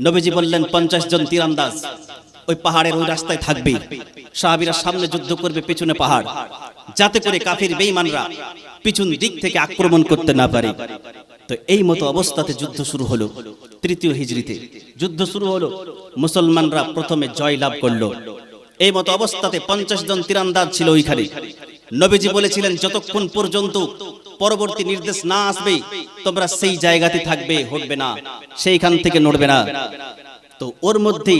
নবীজি বললেন, পঞ্চাশ জন তীরান্দাজ ওই পাহাড়ের ওই রাস্তায় থাকবে। সাহাবিরা সামনে যুদ্ধ করবে, পেছনে পাহাড়। যাতে করে কাফির বেঈমানরা পিছন দিক থেকে আক্রমণ করতে না পারে। তো এই মতো অবস্থাতে যুদ্ধ শুরু হলো, তৃতীয় হিজরিতে যুদ্ধ শুরু হলো, মুসলমানরা প্রথমে জয় লাভ করল। এই মতো অবস্থাতে পঞ্চাশ জন তীরান্দাজ ছিল ওইখানে। নবীজি বলেছিলেন, যতক্ষণ পর্যন্ত পরবর্তী নির্দেশ না আসবে, তোমরা সেই জায়গাতে থাকবে, হটবে না, সেইখান থেকে নড়বে না। তো ওর মধ্যে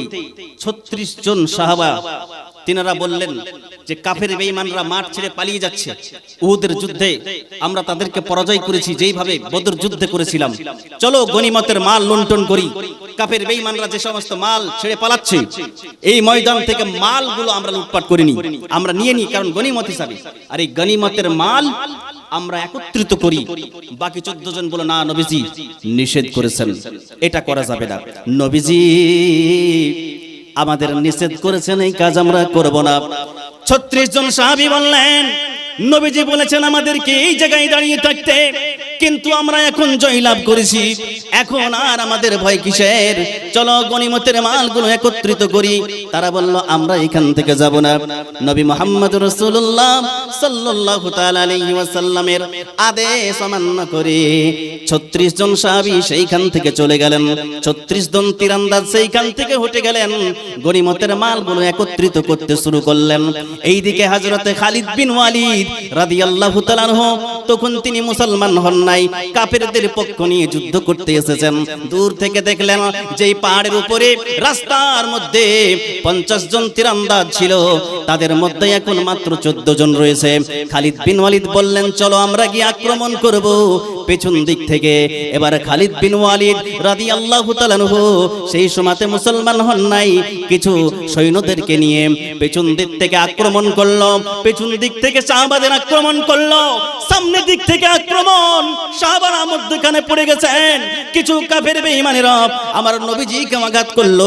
ছত্রিশ জন সাহাবা, তিনারা বললেন যে, কাফের বেঈমানরা মাঠ ছেড়ে পালিয়ে যাচ্ছে। উহুদের যুদ্ধে আমরা তাদেরকে পরাজয় করেছি, যেইভাবে বদর যুদ্ধে করেছিলাম। চলো গনিমতের মাল লুণ্ঠন করি। কাফের বেঈমানরা যে সমস্ত মাল ছেড়ে পালাচ্ছে, এই ময়দান থেকে মালগুলো আমরা লুটপাট করিনি, আমরা নিয়ে নিই কারণ গনিমত হিসাবে। আর এই গনিমতের মাল আমরা একত্রিত করি। বাকি চোদ্দ জন বলো, না, নবীজি, নিষেধ করেছেন। এটা করা যাবে না। নবীজি, আমাদের নিষেধ করেছেন, এই কাজ আমরা করব না। ছত্রিশ জন সাহাবি বললেন, নবীজি বলেছেন আমাদেরকে এই জায়গায় দাঁড়িয়ে থাকতে কিন্তু আমরা এখন জয়লাভ করেছি। এখন আর আমাদের ভয় কিসের? চলো গনিমতের মালগুলো একত্রিত করি। তারা বলল, আমরা এখান থেকে যাব না। নবী মোহাম্মদ রসুল্লাহ সাল্লাল্লাহু আদেশ অমান্য করে 36 জন সাহাবী সেইখান থেকে চলে গেলেন। 36 জন তীরন্দাজ সেইখান থেকে হটে গেলেন। গনিমতের মালগুলো একত্রিত করতে শুরু করলেন। এইদিকে হযরতে খালিদ বিন ওয়ালিদ রাদিয়াল্লাহু তখন তিনি মুসলমান হন নাই। কাফেরদের পক্ষ নিয়ে যুদ্ধ করতে এসেছেন। দূর থেকে দেখলেন যেই পাহাড়ের উপরে রাস্তার মধ্যে পঞ্চাশ জন তীরন্দাজ ছিল, তাদের মধ্যে এখন মাত্র চোদ্দ জন রয়েছে। খালিদ বিন ওয়ালিদ বললেন, চলো আমরা গিয়ে আক্রমণ করব। পেছন দিক থেকে এবার খালিদ বিন ওয়ালিদ রাদি আল্লাহ সেই সময়তে মুসলমান হন নাই। কিছু সৈন্যদেরকে নিয়ে পেছন দিক থেকে আক্রমণ করল। পেছন দিক থেকে শাহবাদের আক্রমণ করল। সামনের দিক থেকে আক্রমণ। শাহবারা মধ্যখানে পড়ে গেছেন। কিছু কাফের বেঈমানেরা আমার নবীজিকে আঘাত করল।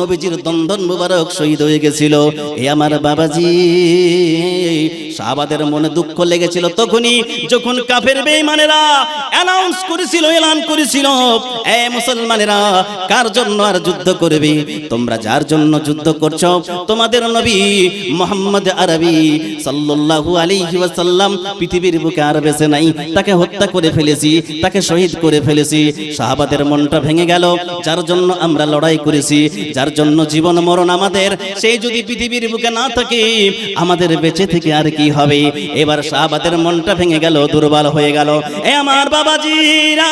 নবীজির দন্দন মুবারক শহীদ হয়ে গেছিল। এ আমার বাবাজি শাহবাদের মনে দুঃখ লেগেছিল তখনই যখন কাফের বেঈমানেরা অ্যানাউন্স করেছিল, এলান করেছিল, এ মুসলমানেরা, কার জন্য আর যুদ্ধ করবে? তোমরা যার জন্য যুদ্ধ করছ? তোমাদের নবী মোহাম্মদ আরবি সাল্লাল্লাহু আলাইহি ওয়াসাল্লাম পৃথিবীর বুকে আর বেঁচে নাই, তাকে হত্যা করে ফেলেছি, তাকে শহীদ করে ফেলেছি। সাহাবাদের মনটা ভেঙে গেল, যার জন্য আমরা লড়াই করেছি, যার জন্য জীবন মরণ আমাদের। সেই যদি পৃথিবীর বুকে না থাকে, আমাদের বেঁচে থেকে আর কি হবে? এবার সাহাবাদের মনটা ভেঙে গেল, দুর্বল হয়ে গেল। এ আমার বাবাজিরা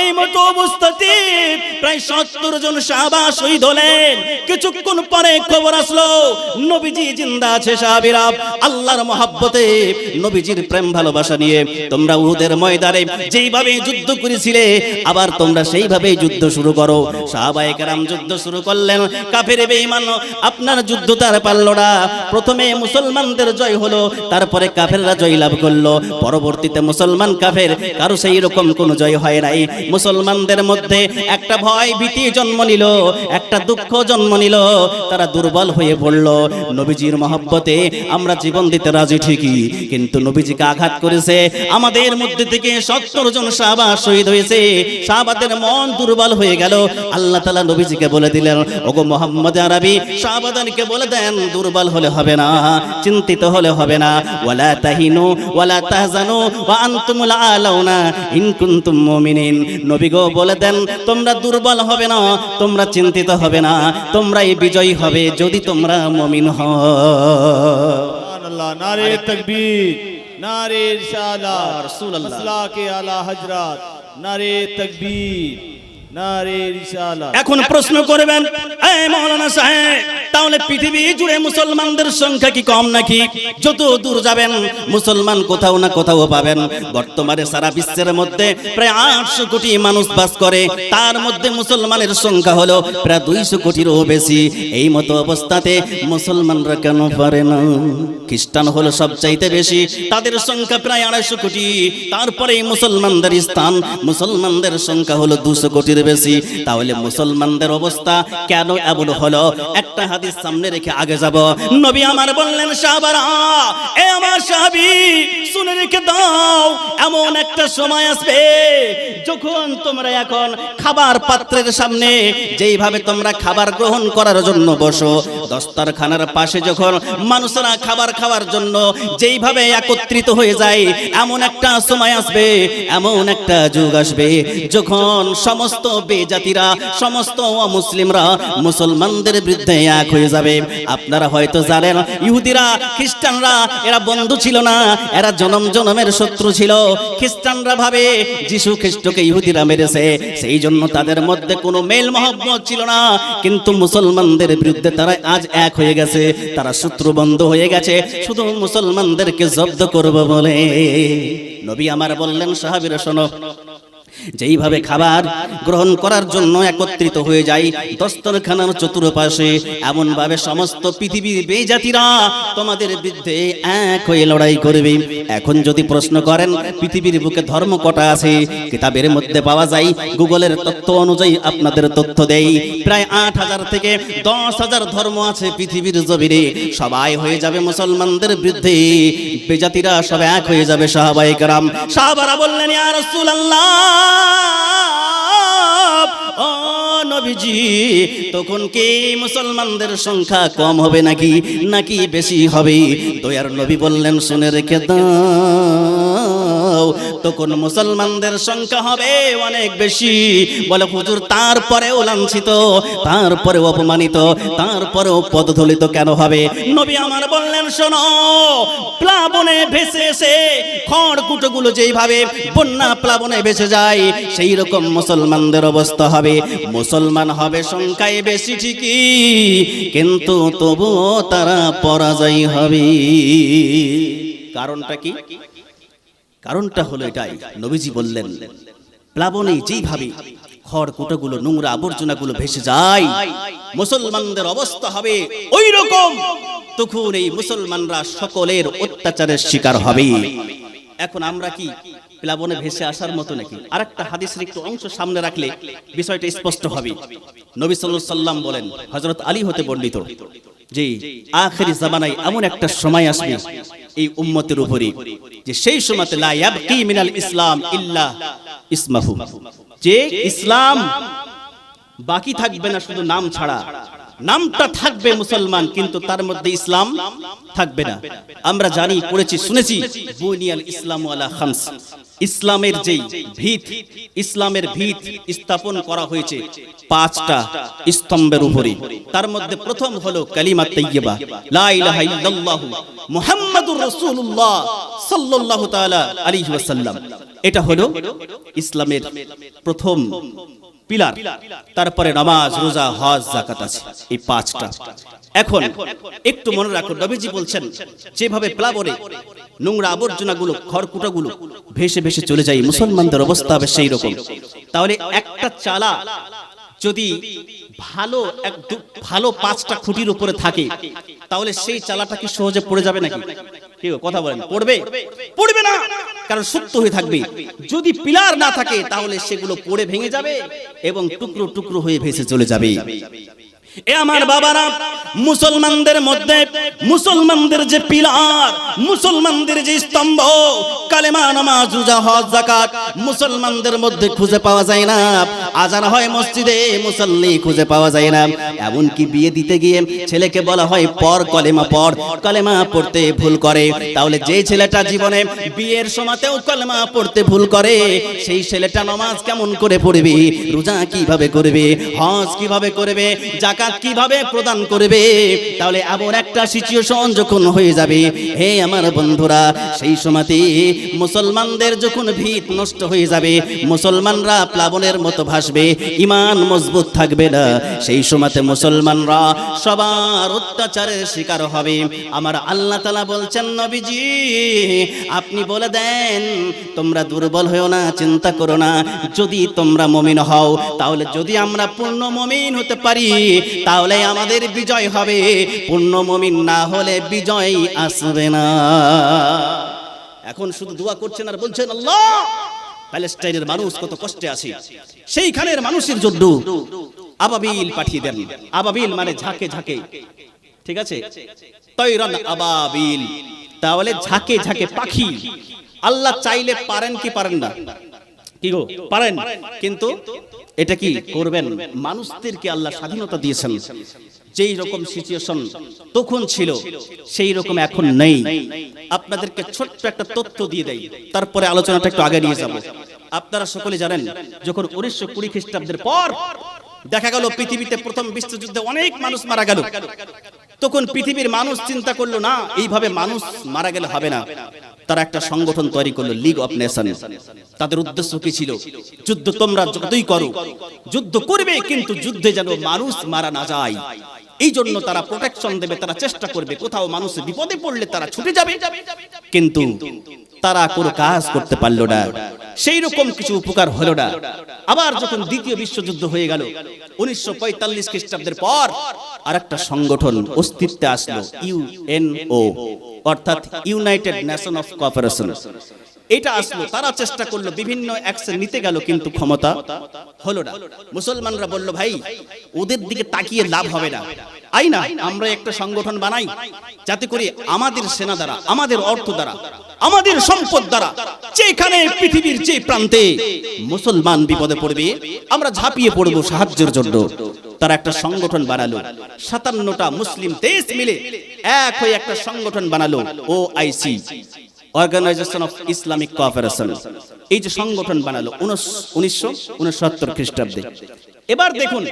এই মতো অবস্থাতে প্রায় সত্তর জন সাহাবা শহীদ হলেন। কিছুক্ষণ পরে খবর আসলো, নবীজি জিন্দা আছে সাহাবিরা আল্লাহর মহাব্বতে নবীজির প্রেম ভালোবাসা নিয়ে তোমরা উহুদের ময়দানে যেইভাবে যুদ্ধ করেছিলে, আবার তোমরা সেইভাবেই যুদ্ধ শুরু করো। সাহাবায়ে কেরাম যুদ্ধ শুরু করলেন। কাফের বেঈমান, আপনার যুদ্ধ তার পারল না। প্রথমে মুসলমানদের জয় হলো, তারপরে কাফেররা জয় লাভ করল। পরবর্তীতে মুসলমান কাফের, কারও সেই রকম কোনো জয় হয় নাই। মুসলমানদের মধ্যে একটা ভয় ভীতি জন্ম নিল, একটা দুঃখ জন্ম নিল। তারা দুর্বল হয়ে পড়ল। নবীজির মহব্বতে আমরা জীবন দিতে রাজি ঠিকই, কিন্তু নবীজিকে আঘাত আঘাত করেছে। আমাদের মধ্যে থেকে সত্তর জন সাহবা শহীদ হয়েছে। সাহবাদের মন দুর্বল হয়ে গেল। আল্লাহ তালা নবীজিকে বলে দিলেন ওগো মোহাম্মদ আরবি সাহবাদানকে বলে দেন দুর্বল হলে হবে না চিন্তিত হলে হবে না। ওলা তাহিনু ওলা তাহজানু বা আন্তুমুল আলাউনা ইন কুনতুম মুমিনিন। নবী গো বলে দেন তোমরা দুর্বল হবে না তোমরা চিন্তিত হবে না তোমরাই বিজয়ী হবে যদি তোমরা মমিন হ সুবহানাল্লাহ নারে তাকবীর। نعرے رسالہ رسول اللہ مسئلہ کے اعلی حضرات نعرے تکبیر এখন প্রশ্ন করবেন মৌলানা সাহেব, তাহলে পৃথিবী জুড়ে মুসলমানদের সংখ্যা কি কম নাকি? যত দূর যাবেন, মুসলমান কোথাও না কোথাও পাবেন। বর্তমানে সারা বিশ্বের মধ্যে প্রায় আটশো কোটি মানুষ বাস করে, তার মধ্যে মুসলমানের সংখ্যা হলো প্রায় দুইশো কোটিরও বেশি। এই মতো অবস্থাতে মুসলমানরা কেন পারে না? খ্রিস্টান হলো সবচাইতে বেশি, তাদের সংখ্যা প্রায় আড়াইশো কোটি। তারপরে মুসলমানদের স্থান, মুসলমানদের সংখ্যা হলো দুশো কোটির বেশি তাহলে মুসলমানদের অবস্থা কেন এমন হলো? একটা হাদিস সামনে রেখে আগে যাব। নবী আমার বললেন, সাহাবারা, এ আমার সাহাবি, শুনে রেখে দাও, এমন একটা সময় আসবে যখন তোমরা এখন খাবার পাত্রের সামনে যেইভাবে তোমরা খাবার গ্রহণ করার জন্য বসো। দস্তারখানার পাশে যখন মানুষরা খাবার খাওয়ার জন্য যেইভাবে একত্রিত হয়ে যায়, এমন একটা সময় আসবে, এমন একটা যুগ আসবে যখন সমস্ত বেজাতিরা সমস্ত অমুসলিমরা মুসলমানদের বিরুদ্ধে এক হয়ে যাবে। আপনারা হয়তো জানেন, ইহুদিরা, খ্রিস্টানরা, এরা বন্ধু ছিল না, এরা জনম জনমের শত্রু ছিল। খ্রিস্টানরা ভাবে, যিশু খ্রিস্টকে ইহুদিরা মেরেছে, সেই জন্য তাদের মধ্যে কোনো মেল মহব্বত ছিল না। কিন্তু মুসলমানদের বিরুদ্ধে তারা আজ এক হয়ে গেছে, তারা শত্রু বন্ধ হয়ে গেছে, শুধু মুসলমানদেরকে জব্দ করব বলে। নবী আমার বললেন, সাহাবীরা, শোনো যেইভাবে খাবার গ্রহণ করার জন্য একত্রিত হয়ে যায়, দস্তরখানার চতুর্পাশে এমন ভাবে সমস্ত পৃথিবীর বেজাতিরা তোমাদের বিরুদ্ধে এক হয়ে লড়াই করবে। এখন যদি প্রশ্ন করেন, পৃথিবীর বুকে ধর্ম কটা আছে? কিতাবের মধ্যে পাওয়া যায়, গুগলের তথ্য অনুযায়ী আপনাদের তথ্য দেই। প্রায় আট হাজার থেকে দশ হাজার ধর্ম আছে পৃথিবীর জমিনে। সবাই হয়ে যাবে মুসলমানদের বিরুদ্ধে। বেজাতিরা সব এক হয়ে যাবে সাহাবাই কারাম। সাহাবারা বললেন, ইয়া রাসূলুল্লাহ! তখন কি মুসলমানদের সংখ্যা কম হবে নাকি? নাকি বেশি হবে? দয়ার নবী বললেন, শুনে রেখে দাও। তখন মুসলমানদের সংখ্যা হবে অনেক বেশি। বলে হুজুর, তারপরেও লাঞ্ছিত, তারপরেও অপমানিত, তারপরেও পদধলিত কেন হবে? নবী আমার বললেন, শোনো, প্লাবনে ভেসে এসে খড়কুটোগুলো যেইভাবে বন্যা প্লাবনে ভেসে যায় সেই রকম মুসলমানদের অবস্থা হবে। মুসলমান হবে সংখ্যায় বেশি ঠিকই, কিন্তু তবুও তারা পরাজয় হবে। কারণটা কি? কারণটা হলো এটাই, নবীজি বললেন, প্লাবনে যেইভাবে খড় কুটোগুলো, নোংরা আবর্জনাগুলো ভেসে যায়, মুসলমানদের অবস্থা হবে ওই রকম তখন এই মুসলমানরা সকলের অত্যাচারের শিকার হবে। এখন আমরা কি প্লাবনে ভেসে আসার মতো নাকি? আরেকটা হাদিসের একটু অংশ সামনে রাখলে বিষয়টা স্পষ্ট হবে। নবী সাল্লাম বলেন, হযরত আলী হতে বর্ণিত যে, আখেরি জামানায় এমন একটা সময় আসবে এই উম্মতের উপরে, যে সেই সময়তে লা ইয়াবকি মিনাল ইসলাম ইল্লা ইসমাহু। যে ইসলাম বাকি থাকবে না শুধু নাম ছাড়া, নামটা থাকবে মুসলমান, কিন্তু তার মধ্যে ইসলাম থাকবে না। আমরা জানি, পড়েছি, শুনেছি, বুনিয়াল ইসলাম আলা খামস। ইসলামের যেই ভিত, ইসলামের ভিত স্থাপন করা হয়েছে পাঁচটা স্তম্ভের উপরে। তার মধ্যে প্রথম হলো কালিমা তাইয়্যিবা। লা ইলাহা ইল্লাল্লাহু মুহাম্মাদুর রাসূলুল্লাহ সাল্লাল্লাহু তাআলা এটা হলো ইসলামের প্রথম পিলার। তারপরে নামাজ, রোজা, হজ জাকাত আছে। এই পাঁচটা। এখন একটু মনে রাখো নবীজি বলছেন যেভাবে প্লাবনে নোংরা আবর্জনাগুলো খড়কুটাগুলো ভেসে ভেসে চলে যায় মুসলমানদের অবস্থা হবে সেই রকম তাহলে একটা চালা যদি ভালো এক ভালো পাঁচটা খুঁটির উপরে থাকে তাহলে সেই চালাটা কি সহজে পড়ে যাবে নাকি? কি গো, কথা বলেন পড়বে? পড়বে না! কারণ সুপ্ত হয়ে থাকবে। যদি পিলার না থাকে তাহলে সেগুলো পড়ে ভেঙে যাবে এবং টুকরো টুকরো হয়ে ভেসে চলে যাবে। এ আমার বাবারা মুসলমানদের মধ্যে, মুসলমানদের যে পিলার, মুসলমানদের যে স্তম্ভ, কালেমা, নামাজ, রোজা, হজ, যাকাত, মুসলমানদের মধ্যে খুঁজে পাওয়া যায় না। আজান হয় মসজিদে, মুসল্লি খুঁজে পাওয়া যায় না। এমনকি বিয়ে দিতে গিয়ে ছেলেকে বলা হয়, পর কলেমা পর কলেমা পড়তে ভুল করে। তাহলে যে ছেলেটা জীবনে বিয়ের সময়তেও কলেমা পড়তে ভুল করে, সেই ছেলেটা নামাজ কেমন করে পড়বে? রোজা কীভাবে করবে? হজ কীভাবে করবে? জাকাত কীভাবে প্রদান করবে? তাহলে এমন একটা সিচুয়েশন যখন হয়ে যাবে, হে আমার বন্ধুরা, সেই সময়তে মুসলমানদের যখন ভিত নষ্ট হয়ে যাবে, মুসলমানরা প্লাবনের মতো ভাসবে, ইমান মজবুত থাকবে না। সেই সময়তে মুসলমানরা সবার অত্যাচারের শিকার হবে। আমার আল্লাহ তালা বলছেন, নবীজি, আপনি বলে দেন, তোমরা দুর্বল হয়েও না, চিন্তা করো না। যদি তোমরা মমিন হও, তাহলে যদি আমরা পূর্ণ মমিন হতে পারি, তাহলে আমাদের বিজয় হবে। পূর্ণ মমিন না হলে বিজয় আসবে না। এখন শুধু দোয়া করছেন আর বলছেন, আল্লাহ, প্যালেস্টাইনের মানুষ কত কষ্টে আছে। সেইখানের মানুষের জন্য আবাবিল পাঠিয়ে দেন। আবাবিল মানে ঝাঁকে ঝাঁকে। ঠিক আছে? তৈরন আবাবিল। তাহলে ঝাঁকে ঝাঁকে পাখি। আল্লাহ চাইলে পারেন কি পারেন না? কি গো? পারেন। কিন্তু এটা কি করবেন? মানুষদেরকে আল্লাহ স্বাধীনতা দিয়েছেন। যেই রকম সিচুয়েশন তখন ছিল, সেই রকম এখন নেই। আপনাদেরকে ছোট্ট একটা তথ্য দিয়ে দেই। তারপরে আলোচনাটা একটু আগে নিয়ে যাব। আপনারা সকলে জানেন, যখন উনিশশো কুড়ি খ্রিস্টাব্দের পর দেখা গেল পৃথিবীতে প্রথম বিশ্বযুদ্ধে অনেক মানুষ মারা গেল। তখন পৃথিবীর মানুষ চিন্তা করল, না, এইভাবে মানুষ মারা গেলে হবে না। তারা একটা সংগঠন তৈরি করল লিগ অফ নেশন তাদের উদ্দেশ্য কি ছিল? যুদ্ধ তোমরা যতই করো, যুদ্ধ করবে, কিন্তু যুদ্ধে যেন মানুষ মারা না যায়। এই জন্য তারা প্রোটেকশন দেবে তারা চেষ্টা করবে। কোথাও মানুষ বিপদে পড়লে তারা ছুটে যাবে। কিন্তু তারা কোনো কাজ করতে পারল না। সেই রকম কিছু উপকার হলো না। আবার যখন দ্বিতীয় বিশ্বযুদ্ধ হয়ে গেল উনিশশো পঁয়তাল্লিশ খ্রিস্টাব্দের পর আর একটা সংগঠন অস্তিত্বে আসলো ইউএনও অর্থাৎ ইউনাইটেড নেশন অফ কোঅপারেশন এটা আসলো। তারা চেষ্টা করল, বিভিন্ন অ্যাকশন নিতে গেল কিন্তু ক্ষমতা হলো না। মুসলমানরা বলল, ভাই, ওদের দিকে তাকিয়ে লাভ হবে না। আই না, আমরা একটা সংগঠন বানাই, যাতে করে আমাদের সেনা দ্বারা, আমাদের অর্থ দ্বারা, আমাদের সম্পদ দ্বারা, যেখানে পৃথিবীর যে প্রান্তে মুসলমান বিপদে পড়বে, আমরা ঝাঁপিয়ে পড়ব সাহায্যের জন্য। তারা একটা সংগঠন বানালো। সাতান্নটা মুসলিম দেশ মিলে এক হয়ে একটা সংগঠন বানালো O IC Organisation of Islamic Cooperation এই যে সংগঠন বানালো উনিশশো উনসত্তর খ্রিস্টাব্দে। এবার দেখুন,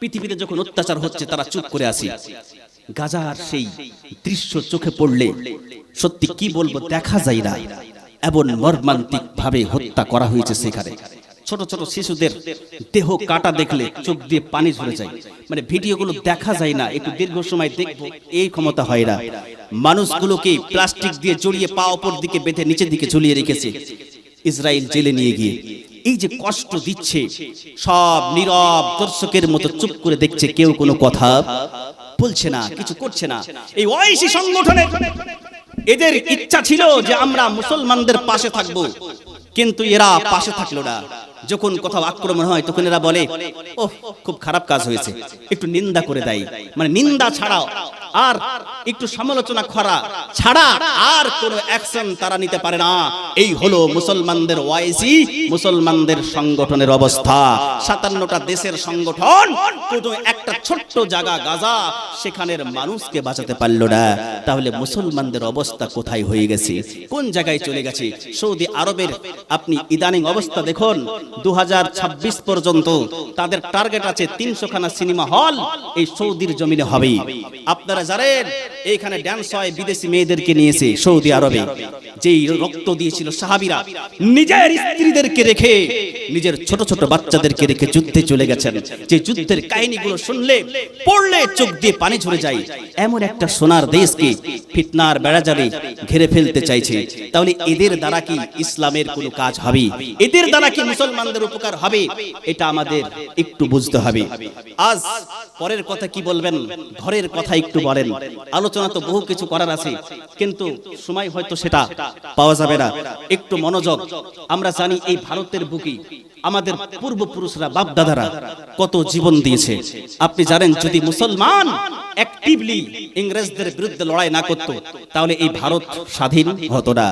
পৃথিবীতে যখন অত্যাচার হচ্ছে, তারা চুপ করে আসি গাজার সেই দৃশ্য চোখে পড়লে সত্যি কি বলব দেখা যায় না। এমন মর্মান্তিক ভাবে হত্যা করা হয়েছে সেখানে। ছোট ছোট শিশুদের দেহ কাটা দেখলে চোখ দিয়ে পানি ঝরে যায়। মানে ভিডিওগুলো দেখা যায় না, একটু দীর্ঘ সময় দেখব, এই ক্ষমতা হয় না। মানুষগুলোকে প্লাস্টিক দিয়ে জড়িয়ে পা অপর দিকে বেঁধে নিচের দিকে ঝুলিয়ে রেখেছে। ইসরায়েল জেলে নিয়ে গিয়ে। এই যে কষ্ট দিচ্ছে সব নীরব দর্শকের মতো চুপ করে দেখছে কেউ কোনো কথা। বলছে না কিছু করছে না। এই ওয়াইসি সংগঠনের এদের ইচ্ছা ছিল যে আমরা মুসলমানদের পাশে থাকব। কিন্তু এরা পাশে থাকল না। যখন কোথাও আক্রমণ হয় তখন এরা বলে ও খুব খারাপ কাজ হয়েছে। একটু নিন্দা করে দেয়। মানে নিন্দা ছাড়াও আর একটু সমালোচনা করা ছাড়া আর কোনো অ্যাকশন তারা নিতে পারে না। এই হলো মুসলমানদের ওয়াইসি মুসলমানদের সংগঠনের অবস্থা। সাতান্নটা দেশের সংগঠন কোনো একটা ছোট্ট জায়গা গাজা, সেখানের মানুষকে বাঁচাতে পারল না। তাহলে মুসলমানদের অবস্থা কোথায় হয়ে গেছে? কোন জায়গায় চলে গেছে? সৌদি আরবের আপনি ইদানিং অবস্থা দেখুন দু হাজার ছাব্বিশ পর্যন্ত তাদের টার্গেট আছে তিনশো খানা সিনেমা হল এই সৌদির জমিনে হবে। আপনারা জানেন, এইখানে ড্যান্স হয় বিদেশি মেয়েদেরকে নিয়েছে সৌদি আরবে, যেই রক্ত দিয়েছিল সাহাবিরা। নিজের স্ত্রীদেরকে রেখে, নিজের ছোট ছোট বাচ্চাদেরকে রেখে যুদ্ধে চলে গেছেন। যে যুদ্ধের কাহিনীগুলো শুনলে, পড়লে চোখ দিয়ে পানি ঝরে যায়। এমন একটা সোনার দেশকে ফিতনার বেড়াজালে ঘিরে ফেলতে চাইছে। তাহলে এদের দ্বারা কি ইসলামের কোনো কাজ হবে? এদের দ্বারা কি মুসলমানদের উপকার হবে? এটা আমাদের একটু বুঝতে হবে। আজ পরের কথা কি বলবেন? ঘরের কথা একটু বলেন আলোচনা তো বহু কিছু করার আছে, কিন্তু সময় হয়তো সেটা পাওয়া যাবে না। একটু মনোযোগ। আমরা জানি এই ভারতের বুকি আমাদের পূর্বপুরুষরা বাপ দাদারা কত জীবন দিয়েছে। আপনি জানেন, যদি মুসলমান অ্যাক্টিভলি ইংরেজদের বিরুদ্ধে লড়াই না করত, তাহলে এই ভারত স্বাধীন হতো না।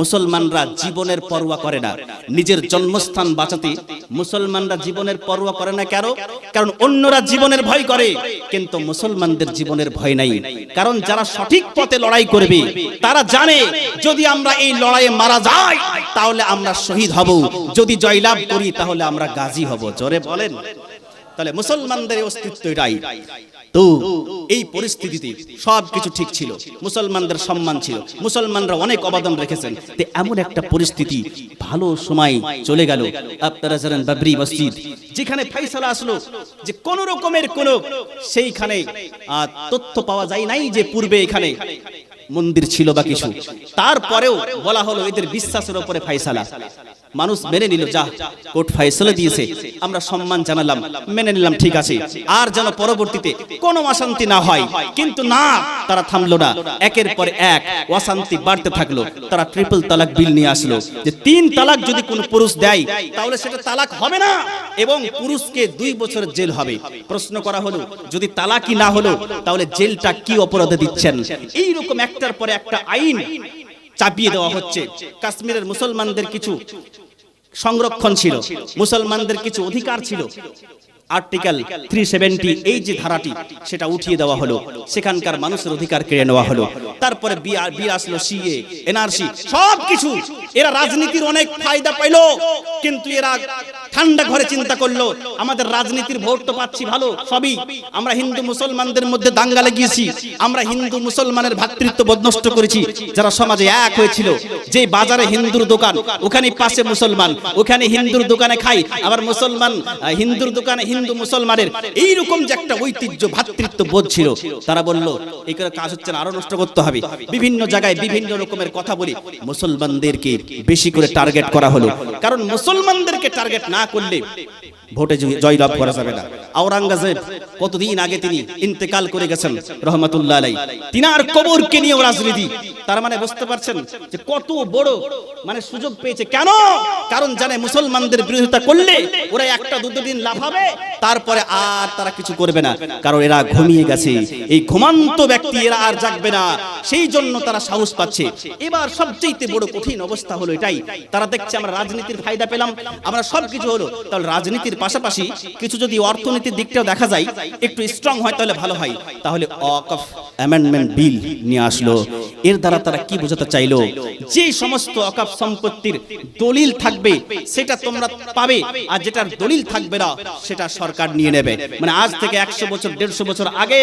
মুসলমানরা জীবনের পরোয়া করে না। নিজের জন্মস্থান বাঁচাতে মুসলমানরা জীবনের পরোয়া করে না কেন? কারণ অন্যরা জীবনের ভয় করে। কিন্তু মুসলমানদের জীবনের ভয় নাই। কারণ যারা সঠিক পথে লড়াই করবে, তারা জানে, যদি আমরা এই লড়াইয়ে মারা যাই, তাহলে আমরা শহীদ হব। যদি জয়লাভ করি, তাহলে আমরা গাজী হব। জোরে বলেন। তাহলে মুসলমানদের অস্তিত্ব এটাই তো এই পরিস্থিতিতে সব কিছু ঠিক ছিল, মুসলমানদের সম্মান ছিল, মুসলমানরা অনেক অবদান রেখেছেন। তো এমন একটা পরিস্থিতি ভালো সময় চলে গেল। আপনারা জানেন বাবরি মসজিদ, যেখানে ফাইসালা আসলো যে কোন রকমের কোন সেইখানে তথ্য পাওয়া যায় নাই যে পূর্বে এখানে মন্দির ছিল বা কিছু। তারপরেও বলা হলো এদের বিশ্বাসের উপরে ফাইসালা মানুষ মেনে নিল, যা, কোর্ট ফয়সলা দিয়েছে, আমরা সম্মান জানালাম, মেনে নিলাম, ঠিক আছে। আর যেন পরবর্তীতে কোনো অশান্তি না হয়। কিন্তু না, তারা থামলো না। একের পর এক অশান্তি বাড়তে থাকল। তারা ট্রিপল তালাক বিল নিয়ে আসলো যে তিন তালাক যদি কোনো পুরুষ দেয়, তাহলে সেটা তালাক হবে না এবং পুরুষকে দুই বছরের জেল হবে। প্রশ্ন করা হলো, যদি তালাকই না হলো, তাহলে জেলটা কি অপরাধে দিচ্ছেন? এইরকম একটার পরে একটা আইন চাপিয়ে দেওয়া হচ্ছে। কাশ্মীরের মুসলমানদের কিছু সংরক্ষণ ছিল, মুসলমানদের কিছু অধিকার ছিল। আর্টিকেল থ্রি সেভেন্টি এই যে ধারাটি, সেটা উঠিয়ে দেওয়া হলো। সেখানকার মানুষের অধিকার কেড়ে নেওয়া হলো। তারপরে আসলো সিএ এনআরসি সব কিছু এরা রাজনীতির অনেক ফায়দা পাইল, কিন্তু এরা ঠান্ডা ঘরে চিন্তা করল, আমাদের রাজনীতির ভোট তো পাচ্ছি ভালো, সবই। আমরা হিন্দু মুসলমানদের মধ্যে দাঙ্গা লাগিয়েছি আমরা হিন্দু মুসলমানের ভ্রাতৃত্ব বদনষ্ট করেছি, যারা সমাজে এক হয়েছিল। যে বাজারে হিন্দুর দোকান ওখানে পাশে মুসলমান, ওখানে হিন্দুর দোকানে খাই, আবার মুসলমান হিন্দুর দোকানে হিন্দু মুসলমানের এইরকম যে একটা ঐতিহ্য ভ্রাতৃত্ব বোধ ছিল, তারা বলল, এই করে কাজ হচ্ছে আরও নষ্ট করতে হবে। বিভিন্ন জায়গায় বিভিন্ন রকমের কথা বলি মুসলমানদেরকে বেশি করে টার্গেট করা হলো। কারণ মুসলমানদেরকে টার্গেট না করলে ভোটে জয়- জয়লাভ করা যাবে না। আওরঙ্গজেব কতদিন আগে তিনি ইন্তেকাল করে গেছেন রহমতুল্লাহ আলাই তিনার কবরকে নিয়ে রাজনীতি। তার মানে বুঝতে পারছেন যে কত বড় মানে সুযোগ পেয়েছে। কেন? কারণ জানে মুসলমানদের বিরোধিতা করলে ওরা একটা দুটো দিন লাভ হবে তারপরে আর তারা কিছু করবে না। কারণ এরা ঘুমিয়ে গেছে। এই ঘুমান্ত ব্যক্তি এরা আর জাগবে না। সেই জন্য তারা সাহস পাচ্ছে। এবার সবচেয়ে বড় কঠিন অবস্থা হলো এটাই। তারা দেখছে আমরা রাজনীতির ফায়দা পেলাম। আমরা সবকিছু হলো। তাহলে রাজনীতির পাশাপাশি কিছু যদি অর্থনীতির দিকটাও দেখা যায়, একটু স্ট্রং হয় তাহলে ভালো হয়। তাহলে অকফ অ্যামেন্ডমেন্ট বিল নিয়ে আসলো। এর দ্বারা তারা কি বোঝাতে চাইলো? যে সমস্ত অকাপ সম্পত্তির দলিল থাকবে, সেটা তোমরা পাবে, আর যেটার দলিল থাকবে না, সেটা সরকার নিয়ে নেবে। মানে আজ থেকে একশো বছর, দেড়শো বছর আগে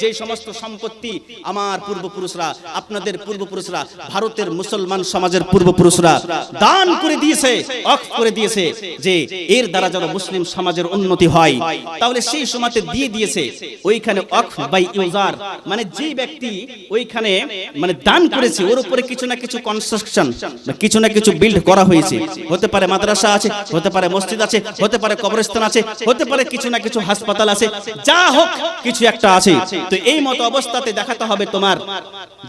যে সমস্ত সম্পত্তি আমার পূর্বপুরুষরা, আপনাদের পূর্বপুরুষরা, ভারতের মুসলমান সমাজের পূর্বপুরুষরা দান করে দিয়েছে, অফ করে দিয়েছে, যে এর দ্বারা যেন মুসলিম সমাজের উন্নতি হয়। তাহলে সেই সময়তে দিয়ে দিয়েছে, ওইখানে অফ বাই ইউজার মানে যে ব্যক্তি ওইখানে মানে দান করেছে ওর উপরে কিছু না কিছু কনস্ট্রাকশন কিছু না কিছু বিল্ড করা হয়েছে। হতে পারে মাদ্রাসা আছে হতে পারে মসজিদ আছে হতে পারে কবরস্থান আছে হতে পারে কিছু না কিছু হাসপাতাল আছে যা হোক কিছু একটা আছে। তো এই মতো অবস্থাতে দেখাতে হবে তোমার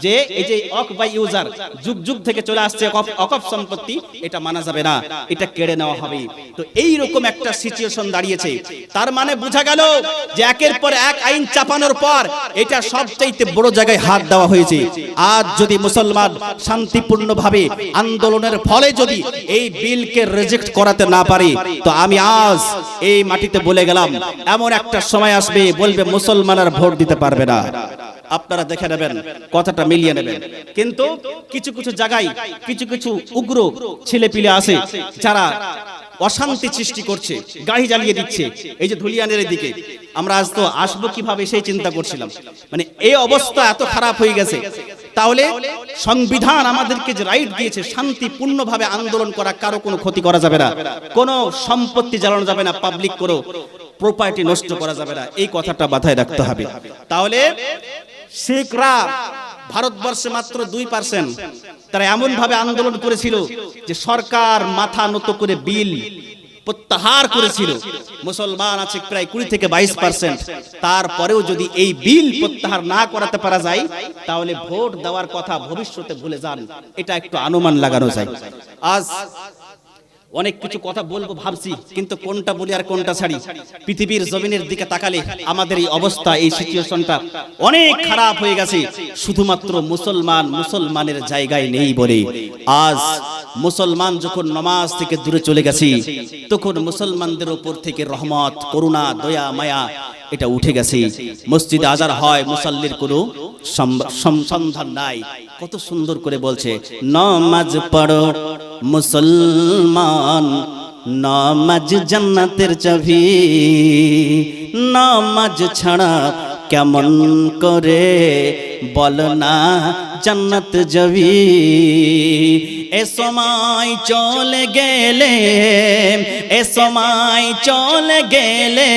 যে এই যে অক বাই ইউজার যুগ যুগ থেকে চলে আসছে অকফ সম্পত্তি এটা মানা যাবে না। এটা কেড়ে নেওয়া হবে। তো এই রকম একটা সিচুয়েশন দাঁড়িয়েছে। তার মানে বোঝা গেল যে একের পর এক আইন চাপানোর পর এটা সবচাইতে বড় জায়গায় হাত দেওয়া হয়েছে। আজ যদি মুসলমান শান্তিপূর্ণভাবে আন্দোলনের ফলে যদি এই বিলকে রিজেক্ট করাতে না পারে, তো আমি আজ এই মাটিতে বলে গেলাম, এমন একটা সময় আসবে, বলবে মুসলমান আর ভোট দিতে পারবে না। আপনারা দেখে নেবেন, কথাটা মিলিয়ে নেবেন। কিন্তু কিছু কিছু জায়গায় কিছু কিছু উগ্র ছেলে পিলে আছে, যারা অশান্তি সৃষ্টি করছে গাড়ি জ্বালিয়ে দিচ্ছে। এই যে ধুলিয়ানের দিকে আমরা আজ তো আসব কীভাবে সেই চিন্তা করছিলাম। মানে এই অবস্থা এত খারাপ হয়ে গেছে। তাহলে সংবিধান আমাদেরকে যে রাইট দিয়েছে, শান্তিপূর্ণভাবে আন্দোলন করা কারও কোনো ক্ষতি করা যাবে না। কোনো সম্পত্তি জ্বালানো যাবে না পাবলিক করো প্রপার্টি নষ্ট করা যাবে না। এই কথাটা মাথায় রাখতে হবে। তাহলে শিখরা ভারতবর্ষে মাত্র দুই পার্সেন্ট তারা এমন ভাবে আন্দোলন করেছিল যে সরকার মাথা নত করে বিল প্রত্যাহার করেছিল। মুসলমান আছে প্রায় কুড়ি থেকে বাইশ পার্সেন্ট। তারপরেও যদি এই বিল প্রত্যাহার না করাতে পারা যায়, তাহলে ভোট দেওয়ার কথা ভবিষ্যতে ভুলে যান। এটা একটু আনুমান লাগানো যায়। আজ অনেক কিছু কথা বলব ভাবছি, কিন্তু কোনটা বলি আর কোনটা ছাড়ি? পৃথিবীর জমিনের দিকে তাকালে আমাদের এই অবস্থা, এই সিচুয়েশনটা অনেক খারাপ হয়ে গেছে। শুধুমাত্র মুসলমান মুসলমানের জায়গায় নেই বলে। আজ মুসলমান যখন নমাজ থেকে দূরে চলে গেছি, তখন মুসলমানদের উপর থেকে রহমত, করুণা, দয়া, মায়া, এটা উঠে গেছে। মসজিদ আজার হয়, মুসাল্লির কোনো সন্ধান নাই। কত সুন্দর করে বলছে, নমাজ পড়ো মুসলমান নামাজ জান্নাতের চাবি নামাজ ছাড়া কেমন করে বল না জান্নাত যাবি এ সময় চলে গেলে, এ সময় চলে গেলে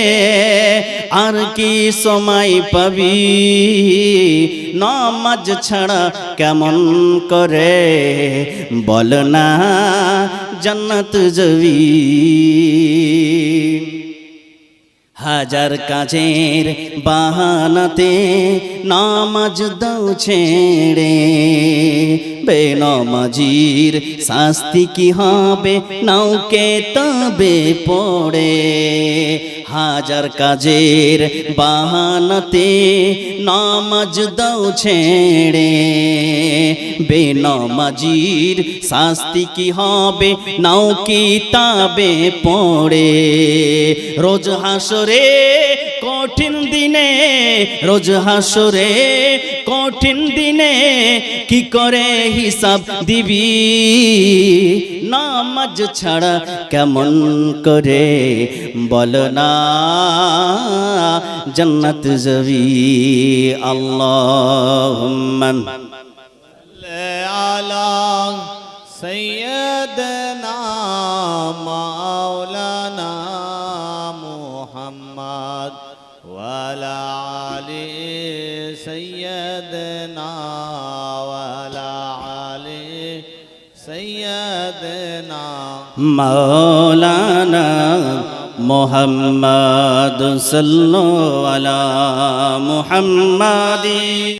আর কি সময় পাবি? নামাজ ছাড়া কেমন করে বল না জান্নাত যাবি হাজার কাজের বাহানাতে নামাজ দাও ছেড়ে। বেনমাজির শাস্তি কি হবে? নাওকে তবে পড়ে। হাজার কাজের বাহানাতে নামাজ দাও ছেড়ে। বেনামাজির শাস্তি কি হবে? নাও কি তাবে পড়ে। রোজ হাসরে কঠিন দিনে রোজ হাসরে, কঠিন দিনে কি করে হিসাব দিবি? নামাজ ছাড়া কেমন করে বল না? জন্নত জবি আল্লাহ আলা সৈয়দ না মাওলা। মৌলানা মোহাম্মদ সাল্লু আলা মুহাম্মাদি।